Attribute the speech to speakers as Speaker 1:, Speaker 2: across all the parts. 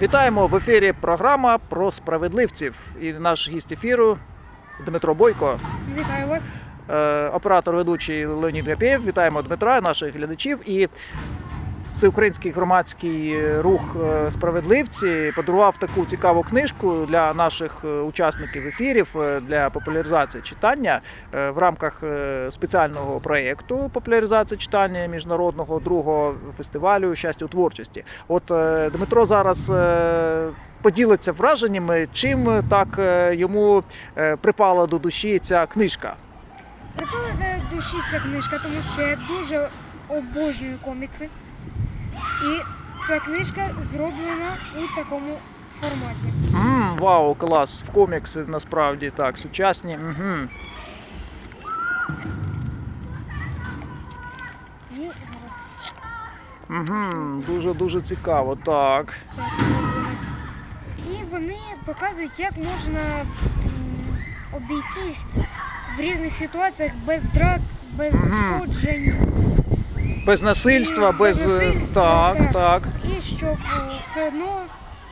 Speaker 1: Вітаємо в ефірі програма про справедливців. І наш гість ефіру Дмитро Бойко,
Speaker 2: Вітаю вас.
Speaker 1: е, оператор ведучий Леонід Гапєєв. Вітаємо Дмитра, наших глядачів. І Всеукраїнський громадський рух е, справедливці подарував таку цікаву книжку для наших е, учасників ефірів е, для популяризації читання е, в рамках е, спеціального проєкту популяризації читання міжнародного другого фестивалю щастя у творчості. От е, Дмитро зараз. е, Поділиться враженнями, чим так е, йому е, припала до душі ця книжка.
Speaker 2: Припала до душі ця книжка, тому що я дуже обожнюю комікси. І ця книжка зроблена у такому форматі.
Speaker 1: м вау, клас! В комікси насправді так, сучасні. Угу.
Speaker 2: І зараз
Speaker 1: Угу. Дуже дуже цікаво. Так.
Speaker 2: І вони показують, як можна обійтись в різних ситуаціях без драк, без ушкоджень.
Speaker 1: Без насильства,
Speaker 2: І
Speaker 1: без. е,
Speaker 2: насильства,
Speaker 1: Так,
Speaker 2: так.
Speaker 1: так.
Speaker 2: І щоб е, все одно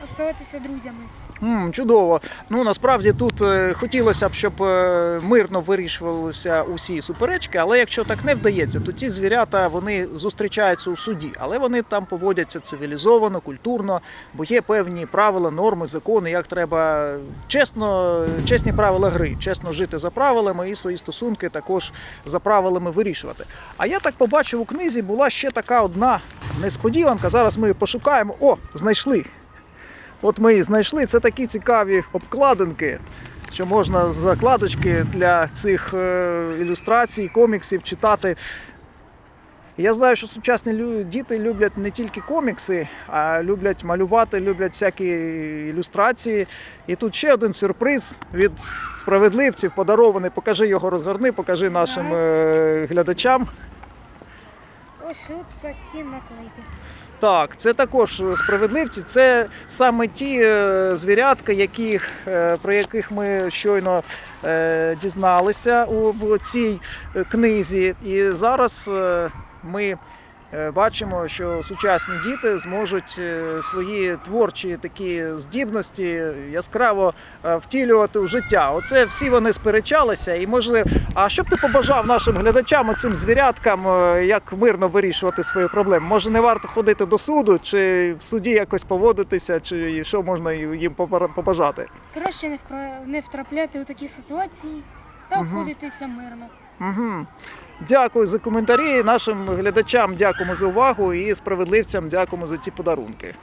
Speaker 2: оставатися друзями.
Speaker 1: М, чудово. Ну насправді тут е, хотілося б, щоб е, мирно вирішувалися усі суперечки, але якщо так не вдається, то ці звірята вони зустрічаються у суді, але вони там поводяться цивілізовано, культурно, бо є певні правила, норми, закони, як треба чесно, чесні правила гри, чесно жити за правилами і свої стосунки також за правилами вирішувати. А я так побачив у книзі, була ще така одна несподіванка. Зараз ми пошукаємо. О, знайшли. От ми і знайшли. Це такі цікаві обкладинки, що можна закладочки для цих е, ілюстрацій, коміксів читати. Я знаю, що сучасні діти люблять не тільки комікси, а люблять малювати, люблять всякі ілюстрації. І тут ще один сюрприз від справедливців подарований. Покажи його, розгорни, покажи нашим е, глядачам.
Speaker 2: Ось ті такі наклейки.
Speaker 1: Так, це також справедливці. Це саме ті е, звірятка, які, е, про яких ми щойно е, дізналися в цій е, книзі. І зараз е, ми е, бачимо, що сучасні діти зможуть е, свої творчі такі здібності яскраво е, втілювати в життя. Оце всі вони сперечалися. І можливо, а що б ти побажав нашим глядачам, цим звіряткам, е, як мирно вирішувати свої проблеми? Може, не варто ходити до суду, чи в суді якось поводитися, чи що можна їм побажати?
Speaker 2: Краще не, втрапляти у такі ситуації та обходитися мирно.
Speaker 1: Угу. Дякую за коментарі. Нашим глядачам дякуємо за увагу і справедливцям дякуємо за ці подарунки.